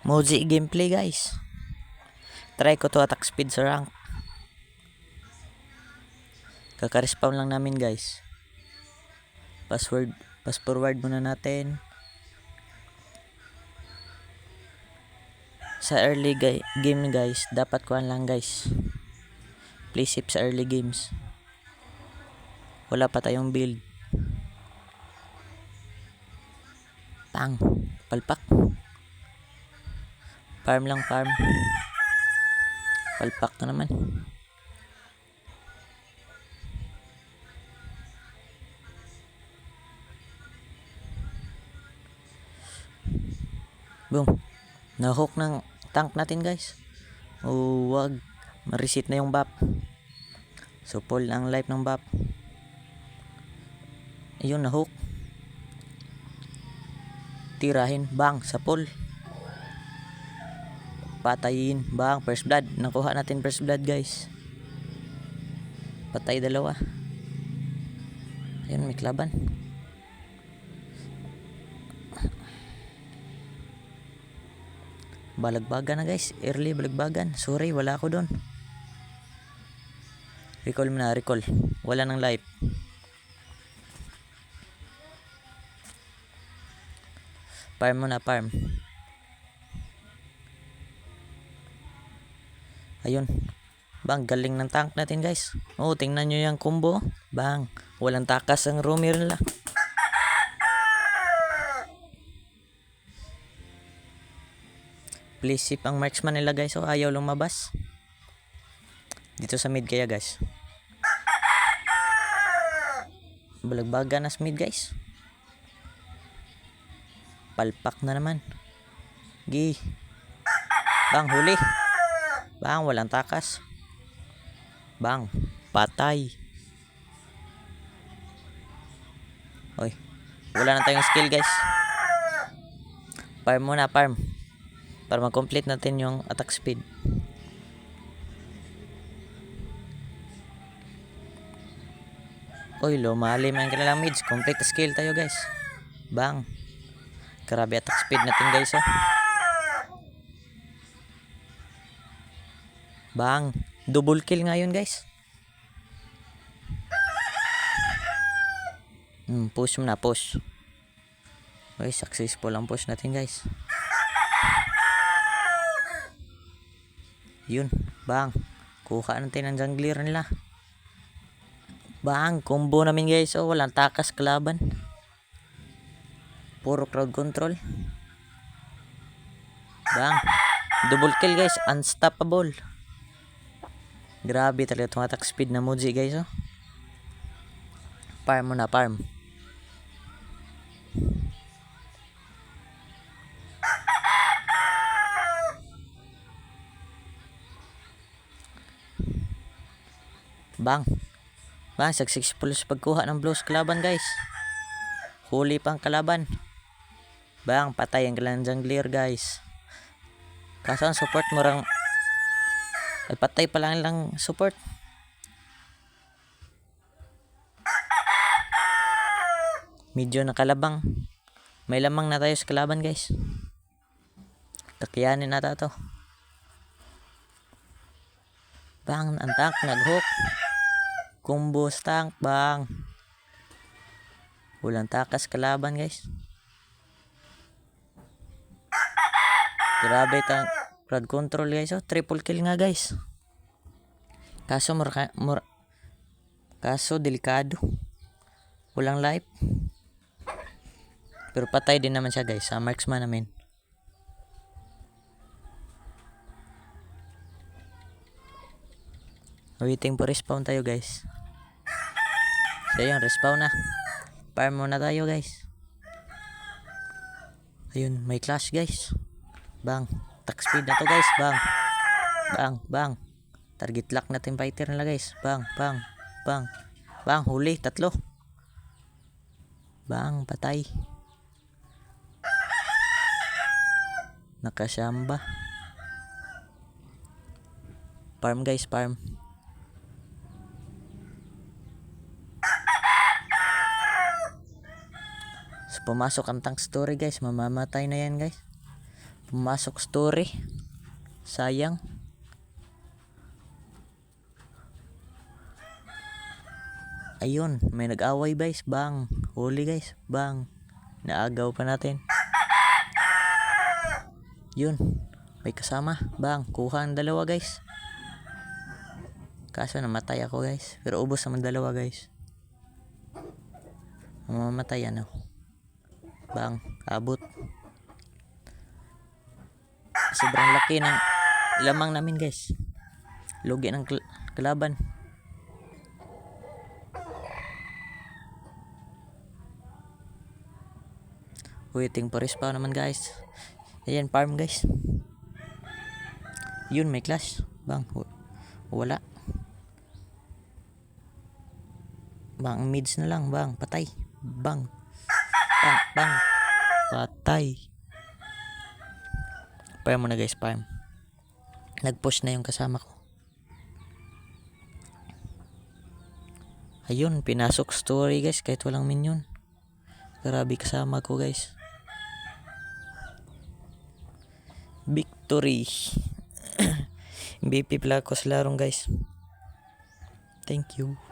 Moji gameplay guys. Try ko to attack speed sa rank. Kaka-respawn lang namin guys. Password, pass forward muna natin. Sa early ga- game guys, dapat kuhan lang guys. Play safe sa early games. Wala pa tayong build. Tang, palpak. Farm lang farm. Palpak na naman. Boom. Nahook ng tank natin guys. O wag. Ma-reset na yung buff. So full ang life ng buff. Ayun nahook. Tirahin. Bang. Sa full. Patayin. Bang. First blood. Nakuha natin first blood guys. Patay dalawa. Ayun may klaban. Balagbagan na guys. Early balagbagan. Sorry, wala ako doon. Recall mo na, recall. Wala ng life. Farm mo na, farm. Ayun. Bang, galing ng tank natin guys. Oh, tingnan nyo yung combo. Bang, walang takas ang Romir nila. Please sip ang marksman nila guys. Oh, ayaw lumabas. Dito sa mid kaya guys. Balagbaga na sa mid guys. Palpak na naman. Gi. Bang, huli. Bang, walang takas. Bang, patay. Oy, wala na tayong skill guys. Farm muna, farm. Para mag-complete natin yung attack speed. Uy, lumalim ang kanilang mids. Complete skill tayo guys. Bang. Grabe attack speed natin guys oh. Bang. Double kill ngayon guys. Hmm, push mo na, push. Uy, successful ang push natin guys. Yun, bang. Kuha natin ang jungler nila. Bang, combo namin guys. Oh, walang takas kalaban. Puro crowd control. Bang. Double kill guys. Unstoppable. Grabe talaga itong attack speed na Muji guys. Oh. Farm mo na, farm. Bang. Bang, successful sa pagkuha ng blues kalaban guys. Huli pang kalaban. Bang, patay ang kailangan jungler guys. Kaso ang support mo rang... Ay, patay pa lang lang support. Medyo nakalabang. May lamang na tayo sa kalaban guys. Kakayanin nata to. Bang, ang tank nag-hook. Combo tank, bang. Walang takas kalaban guys. Grabe tang crowd control guys. Oh, triple kill nga guys. Kaso mura, mura, kaso delikado. Walang life. Pero patay din naman siya guys. Sa marksman namin. Waiting for respawn tayo guys. So yun, respawn na. Farm muna tayo guys. Ayun, may clash guys. Bang. Attack speed na to guys. Bang. Bang, bang. Target lock natin fighter nila guys. Bang, bang, bang. Bang, huli. Tatlo. Bang, patay. Nakasamba. Farm guys, farm. So, pumasok ang tank story guys. Mamamatay na yan guys. Pumasok story. Sayang. Ayun, may nag-away guys. Bang. Huli guys. Bang. Naagaw pa natin. Yun. May kasama. Bang. Kuha ang dalawa guys. Kaso namatay ako guys. Pero ubos naman dalawa guys. Mamamatay ano. Bang. Abot. Sobrang laki ng lamang namin guys. Lugi ng kal- kalaban. Waiting for respawn naman guys. Ayan farm guys. Yun may clash. Bang. Wala. Bang mids na lang bang. Patay. Bang. Bang. Bang. Patay. Farm mo na guys farm. Nag-push na yung kasama ko. Ayun, pinasok story guys kahit walang minion. Grabe kasama ko guys. Victory. Ako sa larong guys. Thank you.